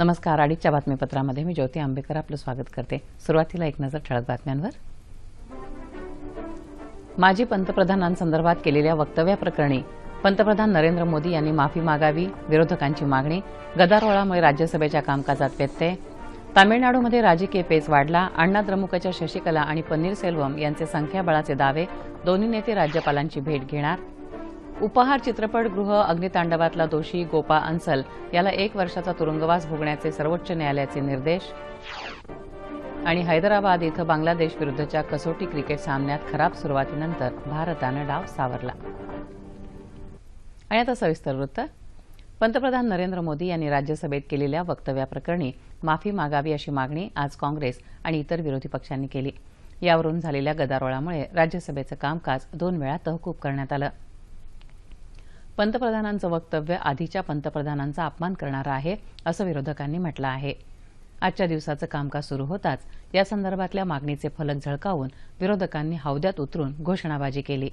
नमस्कार. अडीचच्या बातमीपत्रामध्ये मी ज्योती आंबेकर आपलं स्वागत करते. सुरुवातीला एक नजर ठळक बातम्यांवर. माजी पंतप्रधानांसंदर्भात केलेल्या वक्तव्याप्रकरणी पंतप्रधान नरेंद्र मोदी यांनी माफी मागावी विरोधकांची मागणी गदारोळामुळे राज्यसभेच्या कामकाजात व्यत्यय तामिळनाडूमध्ये राजकीय पेच वाढला अण्णा द्रमुकच्या शशिकला आणि पन्नीरसेल्वम यांचे संख्याबळाचे दावे दोन्ही नेते राज्यपालांची भेट घेणार उपहार चित्रपटगृह अग्नितांडवातला दोषी गोपा अन्सल याला एक वर्षाचा तुरुंगवास भोगण्याचे सर्वोच्च न्यायालयाचे निर्देश. आणि हैदराबाद इथं बांगलादेश विरुद्धच्या कसोटी क्रिकेट सामन्यात खराब सुरुवातीनंतर भारतानं डाव सावरला. आणि आता सविस्तर वृत्त. पंतप्रधान नरेंद्र मोदी यांनी राज्यसभेत केलेल्या वक्तव्याप्रकरणी माफी मागावी अशी मागणी आज काँग्रेस आणि इतर विरोधी पक्षांनी केली. यावरून झालेल्या गदारोळामुळे राज्यसभेचं कामकाज दोन वेळा तहकूब करण्यात आलं. पंतप्रधानांचं वक्तव्य आधीच्या पंतप्रधानांचा अपमान करणारं आहे असं विरोधकांनी म्हटलं आहे. आजच्या दिवसाचं कामकाज सुरू होताच या संदर्भातल्या मागणीचे फलक झळकावून विरोधकांनी हौद्यात उतरून घोषणाबाजी केली.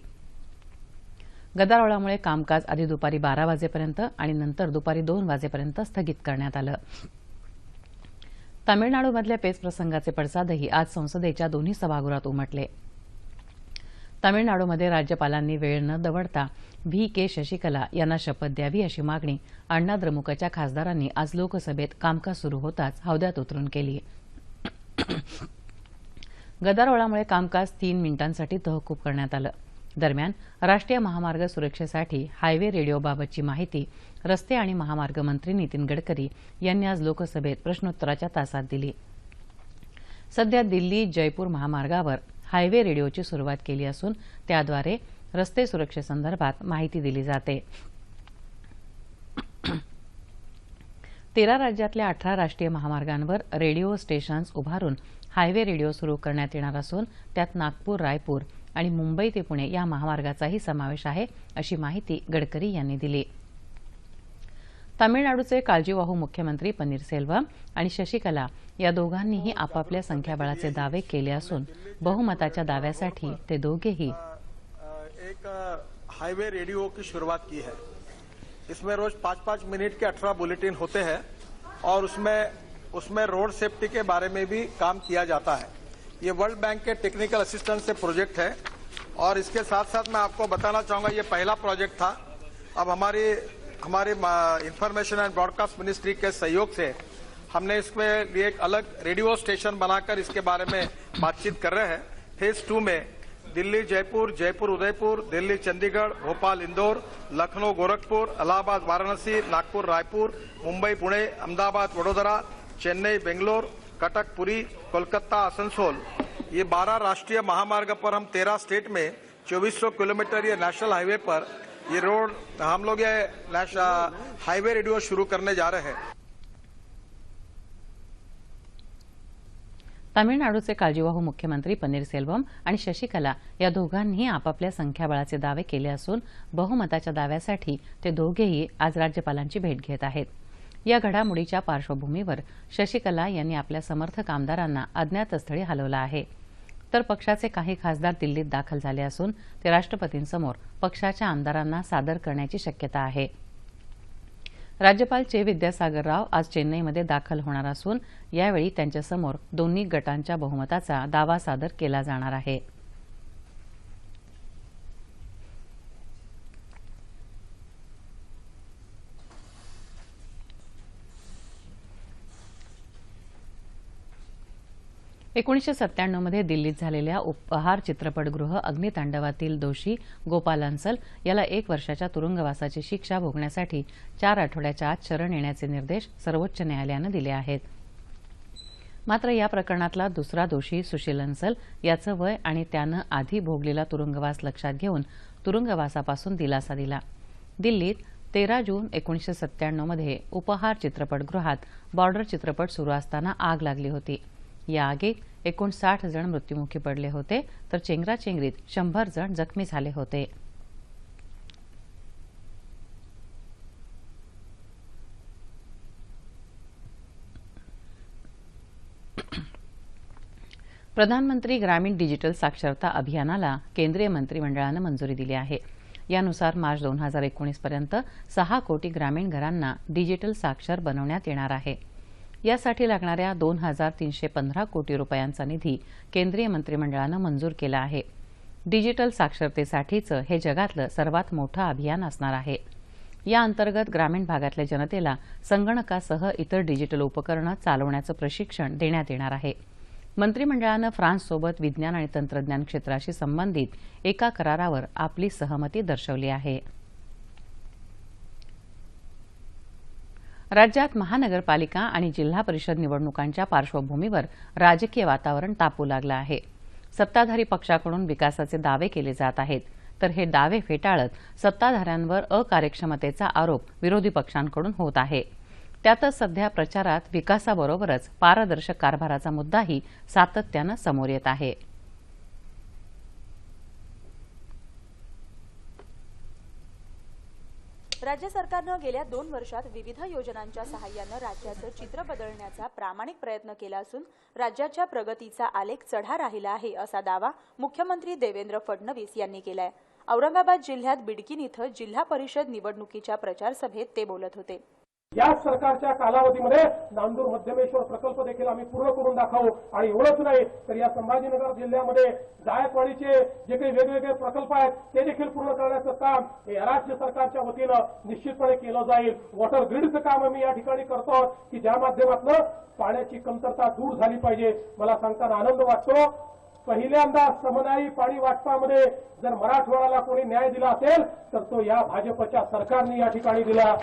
गदारोळामुळे कामकाज आधी दुपारी बारा वाजेपर्यंत आणि नंतर दुपारी दोन वाजेपर्यंत स्थगित करण्यात आलं. तामिळनाडूमधल्या पेच प्रसंगाचे पडसादही आज संसदेच्या दोन्ही सभागृहात उमटले. तामिळनाडूमध्ये राज्यपालांनी वेळ न दवडता व्ही के शशिकला यांना शपथ द्यावी अशी मागणी अण्णा द्रमुकच्या खासदारांनी आज लोकसभेत कामकाज सुरू होताच हौद्यात उतरून केली. गदारोळामुळे कामकाज तीन मिनिटांसाठी तहकूब करण्यात आलं. दरम्यान राष्ट्रीय महामार्ग सुरक्षेसाठी हायवे रेडिओबाबतची माहिती रस्ते आणि महामार्ग मंत्री नितीन गडकरी यांनी आज लोकसभेत प्रश्नोत्तराच्या तासात दिली. सध्या दिल्ली जयपूर महामार्गावर हायवे रेडिओची सुरुवात केली असून त्याद्वारे रस्ते सुरक्षेसंदर्भात माहिती दिली जाते. तेरा राज्यातल्या अठरा राष्ट्रीय महामार्गांवर रेडिओ स्टेशन्स उभारून हायवे रेडिओ सुरू करण्यात येणार असून त्यात नागपूर रायपूर आणि मुंबई ते पुणे या महामार्गाचाही समावेश आहे अशी माहिती गडकरी यांनी दिली. तामिळनाडूचे काळजीवाहू मुख्यमंत्री पन्नीरसेल्वम आणि शशिकला या दोघांनीही आपापल्या संख्याबळाचे दावे केले असून बहुमताच्या दाव्यासाठी ते एक हाईवे रेडियो की शुरुआत की है। इसमें रोज पाँच पाँच मिनट के अठारह बुलेटिन होते हैं और उसमें उसमें रोड सेफ्टी के बारे में भी काम किया जाता है। ये वर्ल्ड बैंक के टेक्निकल असिस्टेंस से प्रोजेक्ट है और इसके साथ साथ मैं आपको बताना चाहूँगा, ये पहला प्रोजेक्ट था। अब हमारी हमारी इंफॉर्मेशन एंड ब्रॉडकास्ट मिनिस्ट्री के सहयोग से हमने इसमें लिए एक अलग रेडियो स्टेशन बनाकर इसके बारे में बातचीत कर रहे हैं। फ़ेज़ टू में दिल्ली, जयपुर जयपुर, उदयपुर, दिल्ली, चंडीगढ़, भोपाल, इंदौर, लखनऊ, गोरखपुर इलाहाबाद वाराणसी, नागपुर, रायपुर, मुंबई, पुणे, अहमदाबाद, वडोदरा, चेन्नई, बेंगलोर, कटक, पुरी, कोलकाता, आसनसोल। ये 12 राष्ट्रीय महामार्ग पर हम 13 स्टेट में 2400 किलोमीटर ये नेशनल हाईवे पर ये रोड हम लोग ये हाईवे रेडियो शुरू करने जा रहे हैं। तामिळनाडूचे काळजीवाहू मुख्यमंत्री पन्नीरसेल्वम आणि शशिकला या दोघांनीही आपापल्या संख्याबळाचे दावे केले असून बहुमताच्या दाव्यासाठी ते दोघेही आज राज्यपालांची भेट घेत आहेत. या घडामोडीच्या पार्श्वभूमीवर शशिकला यांनी आपल्या समर्थक आमदारांना अज्ञातस्थळी हलवलं आहे. तर पक्षाचे काही खासदार दिल्लीत दाखल झाले असून ते राष्ट्रपतींसमोर पक्षाच्या आमदारांना सादर करण्याची शक्यता आहे. राज्यपाल चे विद्यासागर राव आज चेन्नईमध्ये दाखल होणार असून यावेळी त्यांच्यासमोर दोन्ही गटांच्या बहुमताचा दावा सादर केला जाणार आहे. एकोणीसशे सत्त्याण्णवमध्ये दिल्लीत झालेल्या उपहार चित्रपटगृह अग्नितांडवातील दोषी गोपाल अन्सल याला एक वर्षाच्या तुरुंगवासाची शिक्षा भोगण्यासाठी चार आठवड्याच्या आत शरण येण्याचे निर्देश सर्वोच्च न्यायालयानं दिले आहेत. मात्र या प्रकरणातला दुसरा दोषी सुशील अन्सल याचं वय आणि त्यानं आधी भोगलेला तुरुंगवास लक्षात घेऊन तुरुंगवासापासून दिलासा दिला. दिल्लीत तेरा जून एकोणीसशे सत्त्याण्णवमध्ये उपहार चित्रपटगृहात बॉर्डर चित्रपट सुरू असताना आग लागली होती. या आगीत एकूण साठ जण मृत्युमुखी पडले होते तर चेंगराचेंगरीत शंभर जण जखमी झाले होते. प्रधानमंत्री ग्रामीण डिजिटल साक्षरता अभियानाला केंद्रीय मंत्रिमंडळानं मंजुरी दिली आहे. यानुसार मार्च दोन हजार एकोणीस पर्यंत सहा कोटी ग्रामीण घरांना डिजिटल साक्षर बनवण्यात येणार आहे. यासाठी लागणाऱ्या दोन हजार तीनशे पंधरा कोटी रुपयांचा निधी केंद्रीय मंत्रिमंडळानं मंजूर केला आहे. डिजिटल साक्षरतेसाठीचं हे जगातलं सर्वात मोठं अभियान असणार आहे. या अंतर्गत ग्रामीण भागातल्या जनतेला संगणकासह इतर डिजिटल उपकरणं चालवण्याचं प्रशिक्षण देण्यात येणार आहे. मंत्रिमंडळानं फ्रान्ससोबत विज्ञान आणि तंत्रज्ञान क्षेत्राशी संबंधित एका करारावर आपली सहमती दर्शवली आहे. राज्यात महानगरपालिका आणि जिल्हा परिषद निवडणुकांच्या पार्श्वभूमीवर राजकीय वातावरण तापू लागलं आहे. सत्ताधारी पक्षाकडून विकासाचे दावे केले जात आहेत. तर हे दावे फेटाळत सत्ताधाऱ्यांवर अकार्यक्षमतेचा आरोप विरोधी पक्षांकडून होत आहे. त्यातच सध्या प्रचारात विकासाबरोबरच पारदर्शक कारभाराचा मुद्दाही सातत्यानं समोर येत आहे. राज्य सरकारनं गेल्या दोन वर्षात विविध योजनांच्या सहाय्यानं राज्याचं चित्र बदलण्याचा प्रामाणिक प्रयत्न केला असून राज्याच्या प्रगतीचा आलेख चढा राहिला आहे असा दावा मुख्यमंत्री देवेंद्र फडणवीस यांनी केलाय. औरंगाबाद जिल्ह्यात बिडकीन इथं जिल्हा परिषद निवडणुकीच्या प्रचार सभेत ते बोलत होते. याच सरकारच्या कालावधीमध्ये नांदूर मध्यमेश्वर प्रकल्प देखील आम्ही पूर्ण करून दाखवू. आणि एवढंच नाही तर या संभाजीनगर जिल्ह्यामध्ये जायकवाडीचे जे काही वेगवेगळे प्रकल्प आहेत ते देखील पूर्ण करण्याचं काम हे राज्य सरकारच्या वतीनं निश्चितपणे केलं जाईल. वॉटर ग्रीडचं काम आम्ही या ठिकाणी करतो की ज्या माध्यमातून पाण्याची कमतरता दूर झाली पाहिजे. मला सांगताना आनंद वाटतो. पहिल्यांदा समनाई पाणी वाटपामध्ये जर मराठवाड्याला कोणी न्याय दिला असेल तर तो या भाजपच्या सरकारने या ठिकाणी दिला.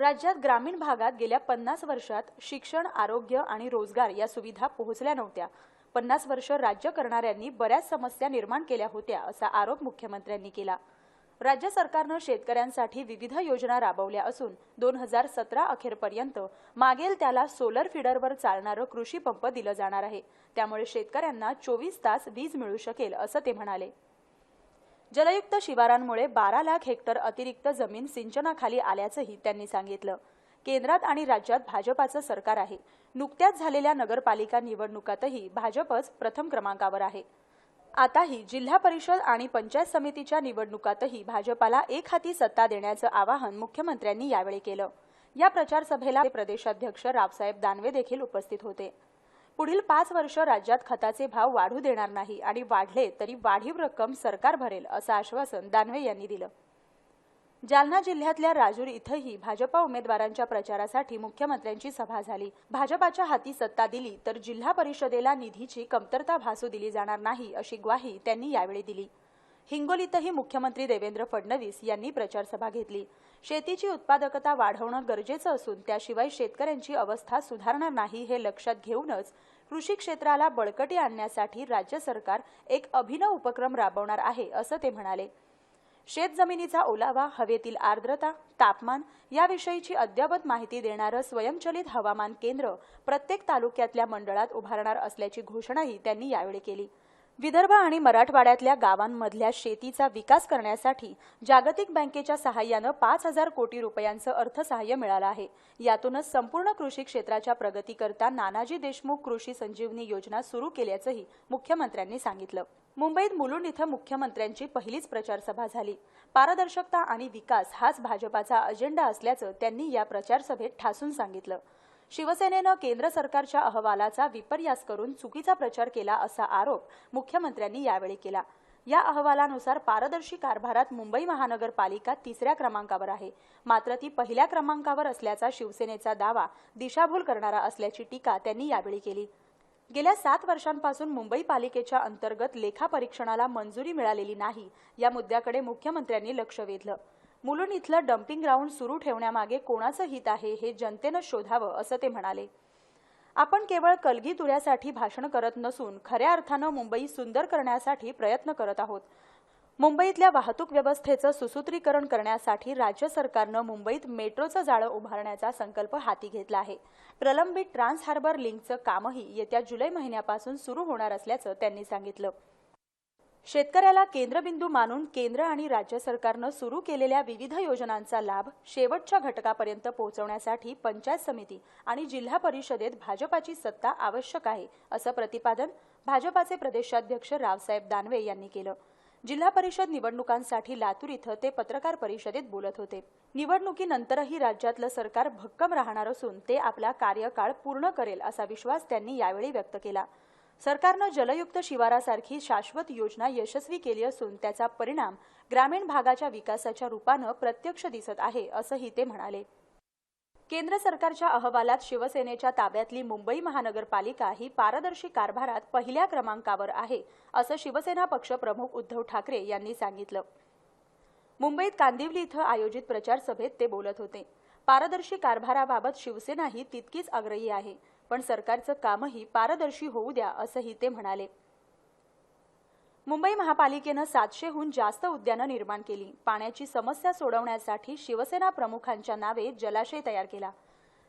राज्यात ग्रामीण भागात गेल्या पन्नास वर्षात शिक्षण आरोग्य आणि रोजगार या सुविधा पोहोचल्या नव्हत्या. पन्नास वर्ष राज्य करणाऱ्यांनी बऱ्याच समस्या निर्माण केल्या होत्या असा आरोप मुख्यमंत्र्यांनी केला. राज्य सरकारनं शेतकऱ्यांसाठी विविध योजना राबवल्या असून दोन हजार सतरा अखेरपर्यंत मागेल त्याला सोलर फीडरवर चालणारं कृषी पंप दिलं जाणार आहे. त्यामुळे शेतकऱ्यांना चोवीस तास वीज मिळू शकेल असं ते म्हणाले. जलयुक्त शिवारांमुळे बारा लाख हेक्टर अतिरिक्त जमीन सिंचनाखाली आल्याचंही त्यांनी सांगितलं. केंद्रात आणि राज्यात भाजपाचं सरकार आहे. नुकत्याच झालेल्या नगरपालिका निवडणुकातही भाजपच प्रथम क्रमांकावर आहे. आताही जिल्हा परिषद आणि पंचायत समितीच्या निवडणुकातही भाजपाला एक हाती सत्ता देण्याचं आवाहन मुख्यमंत्र्यांनी यावेळी केलं. या प्रचारसभेला प्रदेशाध्यक्ष रावसाहेब दानवे देखील उपस्थित होते. पुढील पाच वर्ष राज्यात खताचे भाव वाढू देणार नाही आणि वाढले तरी वाढीव रक्कम सरकार भरेल असं आश्वासन दानवे यांनी दिलं. जालना जिल्ह्यातल्या राजूर इथंही भाजपा उमेदवारांच्या प्रचारासाठी मुख्यमंत्र्यांची सभा झाली. भाजपाच्या हाती सत्ता दिली तर जिल्हा परिषदेला निधीची कमतरता भासू दिली जाणार नाही अशी ग्वाही त्यांनी यावेळी दिली. हिंगोलीतही मुख्यमंत्री देवेंद्र फडणवीस यांनी प्रचारसभा घेतली. शेतीची उत्पादकता वाढवणं गरजेचं असून त्याशिवाय शेतकऱ्यांची अवस्था सुधारणार नाही हे लक्षात घेऊनच कृषी क्षेत्राला बळकटी आणण्यासाठी राज्य सरकार एक अभिनव उपक्रम राबवणार आहे असं ते म्हणाले. शेतजमिनीचा ओलावा हवेतील आर्द्रता तापमान याविषयीची अद्ययावत माहिती देणारं स्वयंचलित हवामान केंद्र प्रत्येक तालुक्यातल्या मंडळात उभारणार असल्याची घोषणाही त्यांनी यावेळी केली. विदर्भ आणि मराठवाड्यातल्या गावांमधल्या शेतीचा विकास करण्यासाठी जागतिक बँकेच्या सहाय्यानं पाच हजार कोटी रुपयांचं अर्थसहाय्य मिळालं आहे. यातूनच संपूर्ण कृषी क्षेत्राच्या प्रगतीकरता नानाजी देशमुख कृषी संजीवनी योजना सुरू केल्याचंही मुख्यमंत्र्यांनी सांगितलं. मुंबईत मुलुंड इथं मुख्यमंत्र्यांची पहिलीच प्रचारसभा झाली. पारदर्शकता आणि विकास हाच भाजपाचा अजेंडा असल्याचं त्यांनी या प्रचारसभेत ठासून सांगितलं. शिवसेनेनं केंद्र सरकारच्या अहवालाचा विपर्यास करून चुकीचा प्रचार केला असा आरोप मुख्यमंत्र्यांनी यावेळी केला. या अहवालानुसार पारदर्शी कारभारात मुंबई महानगरपालिका तिसऱ्या क्रमांकावर आहे. मात्र ती पहिल्या क्रमांकावर असल्याचा शिवसेनेचा दावा दिशाभूल करणारा असल्याची टीका त्यांनी यावेळी केली. गेल्या सात वर्षांपासून मुंबई पालिकेच्या अंतर्गत लेखापरीक्षणाला मंजुरी मिळालेली नाही या मुद्द्याकडे मुख्यमंत्र्यांनी लक्ष वेधलं. मुलुंड इथलं डम्पिंग ग्राउंड सुरू ठेवण्यामागे कोणाचं हित आहे हे जनतेनं शोधावं असं ते म्हणाले. आपण केवळ कलगी तुऱ्यासाठी भाषण करत नसून खऱ्या अर्थानं मुंबई सुंदर करण्यासाठी प्रयत्न करत आहोत. मुंबईतल्या वाहतूक व्यवस्थेचं सुसूत्रीकरण करण्यासाठी राज्य सरकारनं मुंबईत मेट्रोचं जाळं उभारण्याचा संकल्प हाती घेतला आहे. प्रलंबित ट्रान्स हार्बर लिंकचं कामही येत्या जुलै महिन्यापासून सुरू होणार असल्याचं त्यांनी सांगितलं. शेतकऱ्याला केंद्रबिंदू मानून केंद्र आणि राज्य सरकारनं सुरू केलेल्या विविध योजनांचा लाभ शेवटच्या घटकापर्यंत पोहोचवण्यासाठी पंचायत समिती आणि जिल्हा परिषदेत भाजपाची सत्ता आवश्यक आहे असं प्रतिपादन भाजपाचे प्रदेशाध्यक्ष रावसाहेब दानवे यांनी केलं. जिल्हा परिषद निवडणुकांसाठी लातूर इथं ते पत्रकार परिषदेत बोलत होते. निवडणुकीनंतरही राज्यातलं सरकार भक्कम राहणार असून ते आपला कार्यकाळ पूर्ण करेल असा विश्वास त्यांनी यावेळी व्यक्त केला. सरकारनं जलयुक्त शिवारासारखी शाश्वत योजना यशस्वी केली असून त्याचा परिणाम ग्रामीण भागाच्या विकासाच्या रूपानं प्रत्यक्ष दिसत आहे असंही ते म्हणाले. केंद्र सरकारच्या अहवालात शिवसेनेच्या ताब्यातली मुंबई महानगरपालिका ही पारदर्शी कारभारात पहिल्या क्रमांकावर आहे असं शिवसेना पक्षप्रमुख उद्धव ठाकरे यांनी सांगितलं. मुंबईत कांदिवली इथं आयोजित प्रचार सभेत ते बोलत होते. पारदर्शी कारभाराबाबत शिवसेनाही तितकीच आग्रही आहे. पण सरकारचं कामही पारदर्शी होऊ द्या असंही ते म्हणाले. मुंबई महापालिकेनं सातशेहून जास्त उद्यानं निर्माण केली. पाण्याची समस्या सोडवण्यासाठी शिवसेना प्रमुखांच्या नावे जलाशय तयार केला.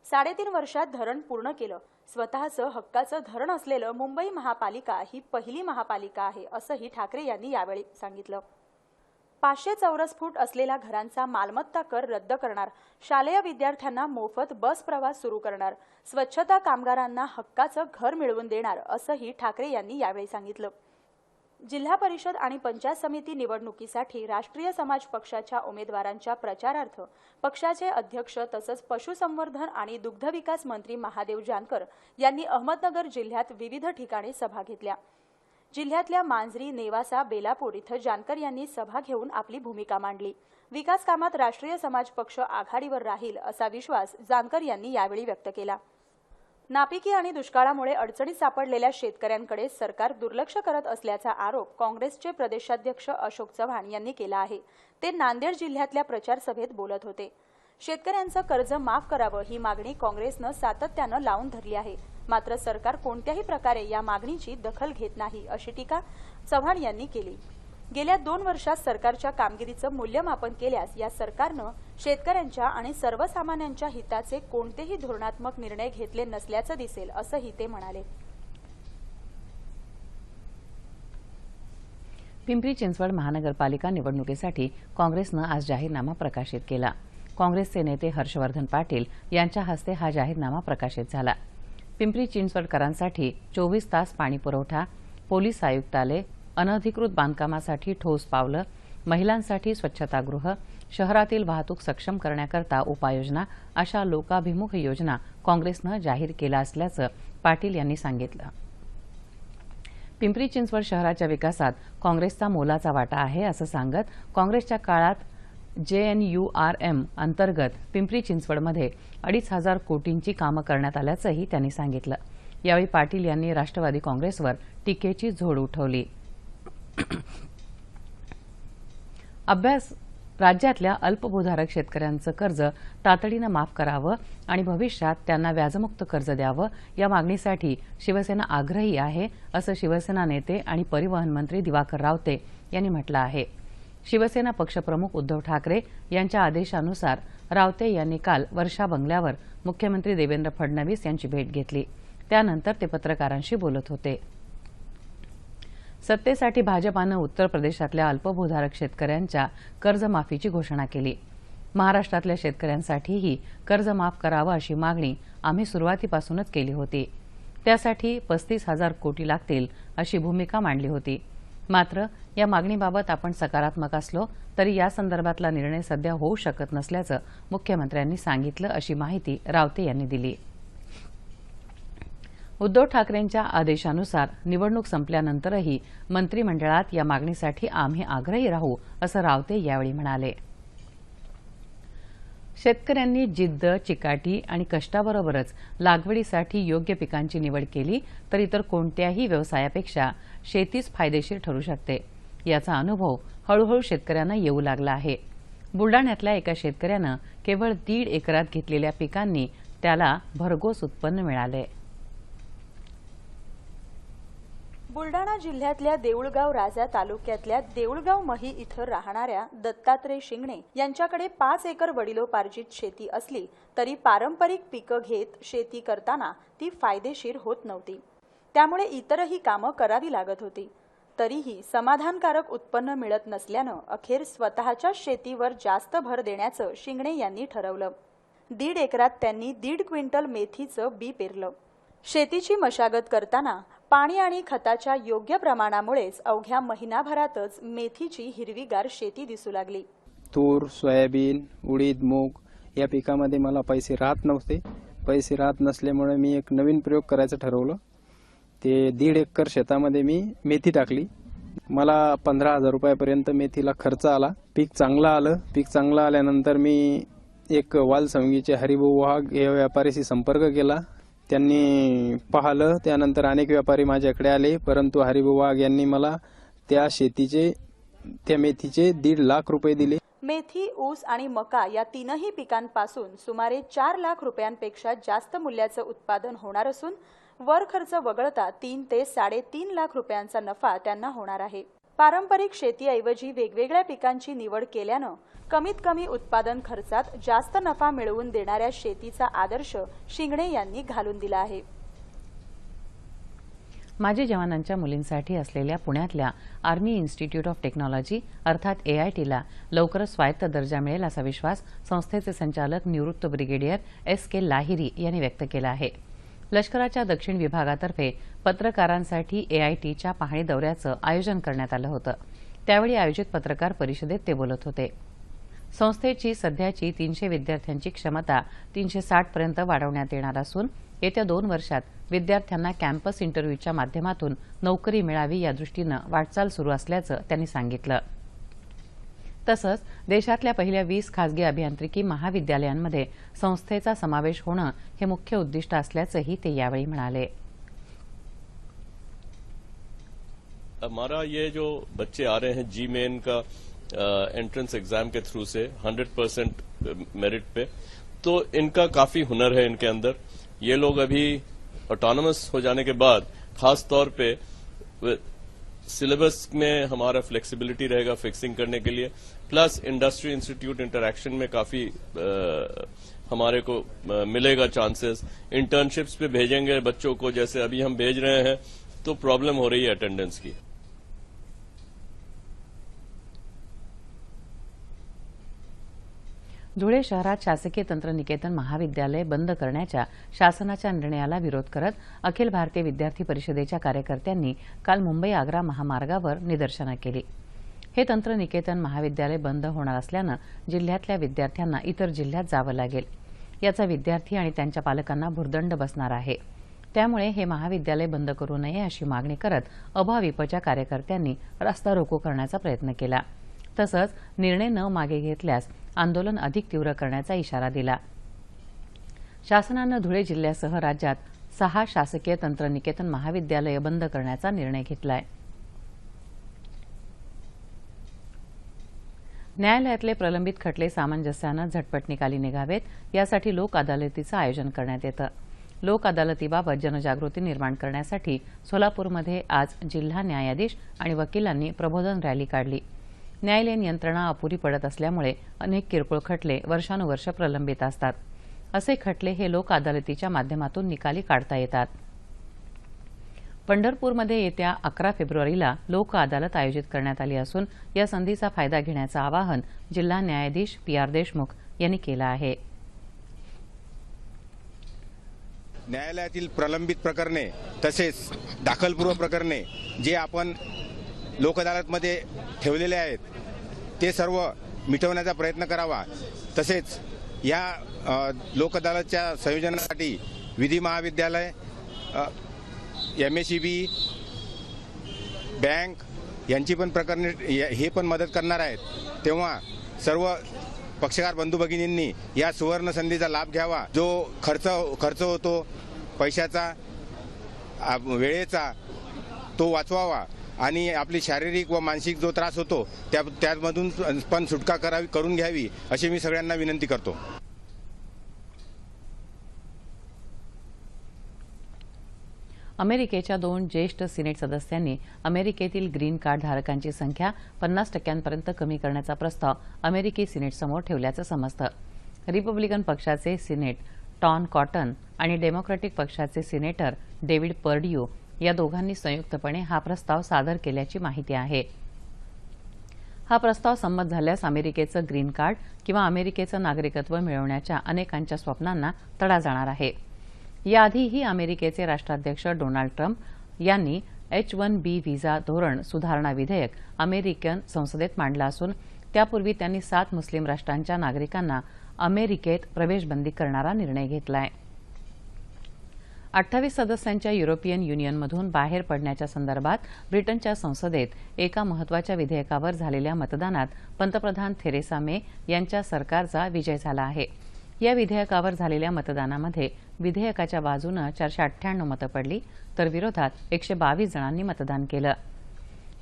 साडेतीन वर्षात धरण पूर्ण केलं. स्वतःचं हक्काचं धरण असलेलं मुंबई महापालिका ही पहिली महापालिका आहे असंही ठाकरे यांनी यावेळी सांगितलं. पाचशे चौरस फूट असलेल्या घरांचा मालमत्ता कर रद्द करणार. शालेय विद्यार्थ्यांना मोफत बस प्रवास सुरू करणार. स्वच्छता कामगारांना हक्काचं घर मिळवून देणार असंही ठाकरे यांनी यावेळी सांगितलं. जिल्हा परिषद आणि पंचायत समिती निवडणुकीसाठी राष्ट्रीय समाज पक्षाच्या उमेदवारांच्या प्रचारार्थ पक्षाचे अध्यक्ष तसंच पशुसंवर्धन आणि दुग्धविकास मंत्री महादेव जानकर यांनी अहमदनगर जिल्ह्यात विविध ठिकाणी सभा घेतल्या. जिल्ह्यातल्या मांजरी नेवासा बेलापूर इथं जानकर यांनी सभा घेऊन आपली भूमिका मांडली. विकास कामात राष्ट्रीय समाज पक्ष आघाडीवर राहील असा विश्वास जानकर यांनी यावेळी व्यक्त केला. नापिकी आणि दुष्काळामुळे अडचणीत सापडलेल्या शेतकऱ्यांकडे सरकार दुर्लक्ष करत असल्याचा आरोप काँग्रेसचे प्रदेशाध्यक्ष अशोक चव्हाण यांनी केला आहे. ते नांदेड जिल्ह्यातल्या प्रचार सभेत बोलत होते. शेतकऱ्यांचं कर्ज माफ करावं ही मागणी काँग्रेसनं सातत्यानं लावून धरली आहे. मात्र सरकार कोणत्याही प्रकारे या मागणीची दखल घेत नाही अशी टीका चव्हाण यांनी केली. गेल्या दोन वर्षात सरकारच्या कामगिरीचं मूल्यमापन केल्यास या सरकारनं शेतकऱ्यांच्या आणि सर्वसामान्यांच्या हिताचे कोणतेही धोरणात्मक निर्णय घेतले नसल्याचं दिसेल असंही ते म्हणाले. पिंपरी चिंचवड महानगरपालिका निवडणुकीसाठी काँग्रेसनं आज जाहीरनामा प्रकाशित केला. काँग्रेसचे नेते हर्षवर्धन पाटील यांच्या हस्ते हा जाहीरनामा प्रकाशित झाला. पिंपरी चिंचवडकरांसाठी चोवीस तास पाणी पुरवठा. पोलीस आयुक्तालय अनधिकृत बांधकामासाठी ठोस पावलं महिलांसाठी स्वच्छतागृह शहरातील वाहतूक सक्षम करण्याकरता उपाययोजना अशा लोकाभिमुख योजना काँग्रेसनं जाहीर केल्या असल्याचं पाटील यांनी सांगितलं. पिंपरी चिंचवड शहराच्या विकासात काँग्रेसचा मोलाचा वाटा आहे असं सांगत काँग्रेसच्या काळात जेएनयूआरएम अंतर्गत पिंपरी चिंचवडमध्ये अडीच हजार कोटींची कामं करण्यात आल्याचंही त्यांनी सांगितलं. यावेळी पाटील यांनी राष्ट्रवादी काँग्रेसवर टीकेची झोड उठवली. अभ्यास राज्यातल्या अल्पभूधारक शेतकऱ्यांचं कर्ज तातडीनं माफ करावं आणि भविष्यात त्यांना व्याजमुक्त कर्ज द्यावं या मागणीसाठी शिवसेना आग्रही आहे असं शिवसेना नेते आणि परिवहन मंत्री दिवाकर रावते यांनी म्हटलं आहे. शिवसेना पक्षप्रमुख उद्धव ठाकरे यांच्या आदेशानुसार रावते यांनी काल वर्षा बंगल्यावर मुख्यमंत्री देवेंद्र फडणवीस यांची भेट घेतली. त्यानंतर ते पत्रकारांशी बोलत होते. सत्तेसाठी भाजपानं उत्तर प्रदेशातल्या अल्पभूधारक शेतकऱ्यांच्या कर्जमाफीची घोषणा केली. महाराष्ट्रातल्या शेतकऱ्यांसाठीही कर्ज माफ करावं अशी मागणी आम्ही सुरुवातीपासूनच केली होती. त्यासाठी पस्तीस हजार कोटी लागतील अशी भूमिका मांडली होती. मात्र या मागणीबाबत आपण सकारात्मक असलो तरी या संदर्भातला निर्णय सध्या होऊ शकत नसल्याचं मुख्यमंत्र्यांनी सांगितलं अशी माहिती रावते यांनी दिली. उद्धव ठाकरेंच्या आदेशानुसार निवडणूक संपल्यानंतरही मंत्रिमंडळात या मागणीसाठी आम्ही आग्रही राहू असं रावते यावेळी म्हणाले. शेतकऱ्यांनी जिद्द चिकाटी आणि कष्टाबरोबरच लागवडीसाठी योग्य पिकांची निवड केली तर इतर कोणत्याही व्यवसायापेक्षा शेतीच फायदेशीर ठरू शकते. याचा अनुभव हळूहळू शेतकऱ्यांना येऊ लागला आहे. बुलडाण्यातल्या एका शेतकऱ्यानं केवळ दीड एकरात घेतलेल्या पिकांनी त्याला भरघोस उत्पन्न मिळाले. बुलडाणा जिल्ह्यातल्या देऊळगाव राजा तालुक्यातल्या देऊळगाव मही इथं राहणाऱ्या दत्तात्रय शिंगणे यांच्याकडे पाच एकर वडिलोपार्जित शेती असली तरी पारंपरिक पिकं घेत शेती करताना ती फायदेशीर होत नव्हती. त्यामुळे इतरही कामं करावी लागत होती. तरीही समाधानकारक उत्पन्न मिळत नसल्यानं अखेर स्वतःच्या शेतीवर जास्त भर देण्याचं शिंगणे यांनी ठरवलं. दीड एकरात त्यांनी दीड क्विंटल मेथीचं बी पेरलं. शेतीची मशागत करताना पाणी आणि खताच्या योग्य प्रमाणामुळेच अवघ्या महिनाभरातच मेथीची हिरवीगार शेती दिसू लागली. तूर सोयाबीन उडीद मूग या पिकामध्ये मला पैसे राहत नव्हते. पैसे राहत नसल्यामुळे मी एक नवीन प्रयोग करायचं ठरवलं. ते दीड एकर शेतामध्ये मी मेथी टाकली. मला पंधरा हजार रुपयापर्यंत मेथीला खर्च आला. पीक चांगलं आलं. पीक चांगलं आल्यानंतर मी एक वालसंगीचे हरिभाऊ वाघ या व्यापाऱ्याशी संपर्क केला. त्यांनी पाहिलं. त्यानंतर अनेक व्यापारी माझ्याकडे आले. परंतु हरिभाऊ वाघ यांनी मला त्या शेतीचे त्या मेथीचे दीड लाख रुपये दिले. मेथी ऊस आणि मका या तीनही पिकांपासून सुमारे चार लाख रुपयांपेक्षा जास्त मूल्याचं उत्पादन होणार असून वर खर्च वगळता तीन ते साडेतीन लाख रुपयांचा नफा त्यांना होणार आहे. पारंपरिक शेतीऐवजी वेगवेगळ्या पिकांची निवड केल्यानं कमीत कमी उत्पादन खर्चात जास्त नफा मिळवून देणाऱ्या शेतीचा आदर्श शिंगणे यांनी घालून दिला आहे. माजी जवानांच्या मुलींसाठी असलेल्या पुण्यातल्या आर्मी इन्स्टिट्यूट ऑफ टेक्नॉलॉजी अर्थात एआयटीला लवकरच स्वायत्त दर्जा मिळेल असा विश्वास संस्थेचे संचालक निवृत्त ब्रिगेडियर एस के लाहिरी यांनी व्यक्त केला आहे. लष्कराच्या दक्षिण विभागातर्फे पत्रकारांसाठी एआयटीच्या पाहणी दौऱ्याचं आयोजन करण्यात आलं होतं. त्यावेळी आयोजित पत्रकार परिषदेत ते बोलत होते. संस्थेची सध्याची तीनशे विद्यार्थ्यांची क्षमता तीनशे साठपर्यंत वाढवण्यात येणार असून येत्या दोन वर्षात विद्यार्थ्यांना कॅम्पस इंटरव्ह्यूच्या माध्यमातून नोकरी मिळावी या दृष्टीनं वाटचाल सुरू असल्याचं त्यांनी सांगितलं. तसंच देशातल्या पहिल्या वीस खासगी अभियांत्रिकी महाविद्यालयांमध्ये संस्थेचा समावेश होणं हे मुख्य उद्दिष्ट असल्याचंही ते यावेळी म्हणाले. हमारा ये जो बच्चे आ रहे हैं जी मेन का एंट्रेंस एग्ज़ाम के थ्रू से 100 परसेंट मेरिट पे तो इनका काफ़ी हुनर है इनके अंदर। ये लोग अभी ऑटोनमस हो जाने के बाद खास तौर पे सिलेबस में हमारा फ्लेक्सिबिलिटी रहेगा फिक्सिंग करने के लिए। प्लस इंडस्ट्री इंस्टीट्यूट इंटरेक्शन में काफ़ी आ, हमारे को आ, मिलेगा चांसेस। इंटर्नशिप्स पे भेजेंगे बच्चों को जैसे अभी हम भेज रहे हैं तो प्रॉब्लम हो रही है अटेंडेंस की। धुळे शहरात शासकीय तंत्रनिकेतन महाविद्यालय बंद करण्याच्या शासनाच्या निर्णयाला विरोध करत अखिल भारतीय विद्यार्थी परिषदेच्या कार्यकर्त्यांनी काल मुंबई आग्रा महामार्गावर निदर्शनं केली. हे तंत्रनिकेतन महाविद्यालय बंद होणार असल्यानं जिल्ह्यातल्या विद्यार्थ्यांना इतर जिल्ह्यात जावं लागेल. याचा विद्यार्थी आणि त्यांच्या पालकांना भुर्दंड बसणार आहे. त्यामुळे हे महाविद्यालय बंद करू नये अशी मागणी करत अभाविपच्या कार्यकर्त्यांनी रस्ता रोको करण्याचा प्रयत्न केला. तसंच निर्णय न मागे घेतल्यास आंदोलन अधिक तीव्र करण्याचा इशारा दिला. शासनानं धुळे जिल्ह्यासह राज्यात सहा शासकीय तंत्रनिकेतन महाविद्यालय बंद करण्याचा निर्णय घेतलाय. न्यायालयातले प्रलंबित खटले सामंजस्यानं झटपट निकाली निघावेत यासाठी लोक अदालतीचं आयोजन करण्यात येतं. लोक अदालतीबाबत जनजागृती निर्माण करण्यासाठी सोलापूरमध्ये आज जिल्हा न्यायाधीश आणि वकिलांनी प्रबोधन रॅली काढली. न्यायालयीन यंत्रणा अपुरी पडत असल्यामुळे अनेक किरकोळ खटले वर्षानुवर्ष प्रलंबित असतात. असे खटले हे लोक अदालतीच्या माध्यमातून निकाली काढता येतात. पंढरपूरमध्ये येत्या अकरा फेब्रुवारीला लोक अदालत आयोजित करण्यात आली असून या संधीचा फायदा घेण्याचं आवाहन जिल्हा न्यायाधीश पी आर देशमुख यांनी केलं आहे. न्यायालयातील प्रलंबित प्रकरणे तसेच दाखलपूर्व प्रकरणे जे आपण लोक अदालतमध्ये ठेवलेले आहेत. ते सर्व मिटवण्याचा प्रयत्न करावा. तसेच या लोक अदालतच्या संयोजनासाठी विधी महाविद्यालय M S C B bank यांची पण प्रकरणे या- हे पण मदत करणार आहेत. तेव्हा सर्व पक्षकार बंधू भगिनींनी या सुवर्ण संधीचा लाभ घ्यावा. जो खर्च खर्च होतो पैशाचा वेळेचा तो वाचवावा. आणि आपली शारीरिक व मानसिक जो त्रास होतो त्या त्यामधून पण सुटका करावी करून घ्यावी अशी मी सगळ्यांना विनंती करतो. अमेरिकेच्या दोन ज्येष्ठ सिनेट सदस्यांनी अमेरिकेतील ग्रीन कार्ड धारकांची संख्या पन्नास टक्क्यांपर्यंत कमी करण्याचा प्रस्ताव अमेरिकी सिनेटसमोर ठेवल्याचं समजतं. रिपब्लिकन पक्षाचे सिनेट टॉन कॉटन आणि डेमोक्रॅटिक पक्षाचे सिनेटर डेव्हिड पर्ड्यू या दोघांनी संयुक्तपणे हा प्रस्ताव सादर केल्याची माहिती आहे. हा प्रस्ताव संमत झाल्यास अमेरिकेचं ग्रीन कार्ड किंवा अमेरिकेचं नागरिकत्व मिळवण्याच्या अनेकांच्या स्वप्नांना तडा जाणार आहे. याआधीही अमेरिकेचे राष्ट्राध्यक्ष डोनाल्ड ट्रम्प यांनी एच वन बी व्हिसा धोरण सुधारणा विधेयक अमेरिकन संसदेत मांडलं असून त्यापूर्वी त्यांनी सात मुस्लिम राष्ट्रांच्या नागरिकांना अमेरिकेत प्रवेशबंदी करणारा निर्णय घेतलाय. अठ्ठावीस सदस्यांच्या युरोपियन युनियनमधून बाहेर पडण्याच्या संदर्भात ब्रिटनच्या संसदेत एका महत्त्वाच्या विधेयकावर झालेल्या मतदानात पंतप्रधान थेरेसा मे यांच्या सरकारचा विजय झाला आहे. या विधेयकावर झालेल्या मतदानामध्ये विधेयकाच्या बाजूनं चारशे अठ्ठ्याण्णव मतं पडली तर विरोधात एकशे बावीस जणांनी मतदान केलं.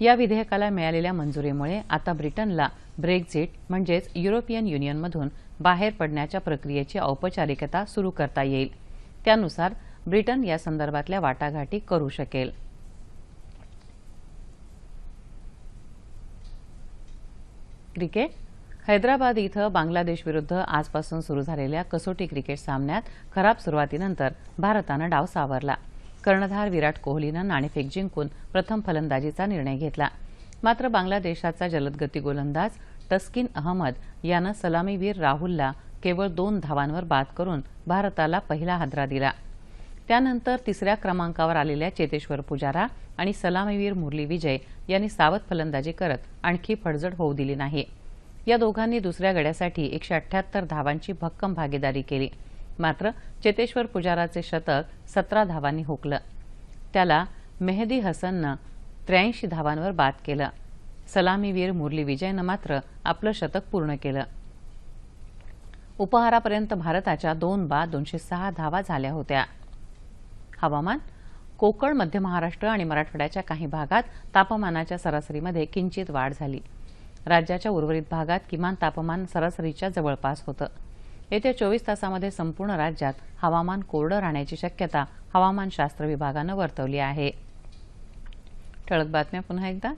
या विधेयकाला मिळालेल्या मंजुरीमुळे आता ब्रिटनला ब्रेक्झिट म्हणजेच युरोपियन युनियनमधून बाहेर पडण्याच्या प्रक्रियेची औपचारिकता सुरू करता येईल. त्यानुसार ब्रिटन या संदर्भातल्या वाटाघाटी करू शकेल. क्रिकेट? हैदराबाद इथं बांगलादेशविरुद्ध आजपासून सुरू झालेल्या कसोटी क्रिकेट सामन्यात खराब सुरुवातीनंतर भारतानं डाव सावरला. कर्णधार विराट कोहलीनं नाणेफेक जिंकून प्रथम फलंदाजीचा निर्णय घेतला. मात्र बांगलादेशाचा जलदगती गोलंदाज तस्किन अहमद यानं सलामीवीर राहुलला केवळ दोन धावांवर बाद करून भारताला पहिला हादरा दिला. त्यानंतर तिसऱ्या क्रमांकावर आलेल्या चेतेश्वर पुजारा आणि सलामीवीर मुरली विजय यांनी सावध फलंदाजी करत आणखी फडजड होऊ दिली नाही. या दोघांनी दुसऱ्या गड्यासाठी एकशे अठ्ठ्याहत्तर धावांची भक्कम भागीदारी केली. मात्र चेतेश्वर पुजाराचे शतक सतरा धावांनी हुकलं. त्याला मेहदी हसननं त्र्याऐंशी धावांवर बाद केलं. सलामीवीर मुरली विजयनं मात्र आपलं शतक पूर्ण केलं. उपहारापर्यंत भारताच्या दोन बाद दोनशे सहा धावा झाल्या होत्या. हवामान कोकण मध्य महाराष्ट्र आणि मराठवाड्याच्या काही भागात तापमानाच्या सरासरीमध्ये किंचित वाढ झाली. राज्याच्या उर्वरित भागात किमान तापमान सरासरीच्या जवळपास होतं. येत्या चोवीस तासामध्ये संपूर्ण राज्यात हवामान कोरडं राहण्याची शक्यता हवामानशास्त्र विभागानं वर्तवली आहे. ठळक बातम्या पुन्हा एकदा.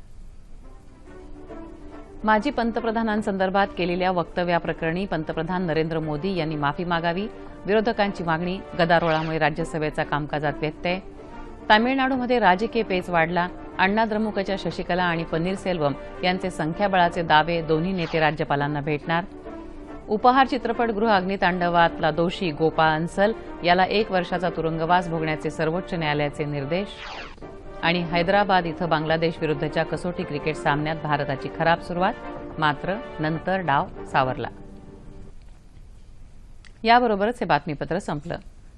माजी पंतप्रधानांसंदर्भात केलेल्या वक्तव्याप्रकरणी पंतप्रधान नरेंद्र मोदी यांनी माफी मागावी विरोधकांची मागणी गदारोळामुळे राज्यसभेचा कामकाजात व्यत्यय. तामिळनाडूमध्ये राजकीय पेच वाढला. अण्णा द्रमुकच्या शशिकला आणि पन्नीरसेल्वम यांचे संख्याबळाचे दावे दोन्ही नेते राज्यपालांना भेटणार. उपहार चित्रपटगृह अग्नितांडवातला दोषी गोपाळ अन्सल याला एक वर्षाचा तुरुंगवास भोगण्याचे सर्वोच्च न्यायालयाचे निर्देश. आणि हैदराबाद इथं बांगलादेश विरुद्धच्या कसोटी क्रिकेट सामन्यात भारताची खराब सुरुवात मात्र नंतर डाव सावरला. याबरोबरच हे बातमीपत्र संपलं.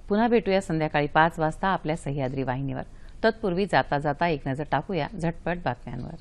पुन्हा भेटूया संध्याकाळी पाच वाजता आपल्या सह्याद्री वाहिनीवर. तत्पूर्वी जाता जाता एक नजर टाकूया झटपट बातम्यांवर.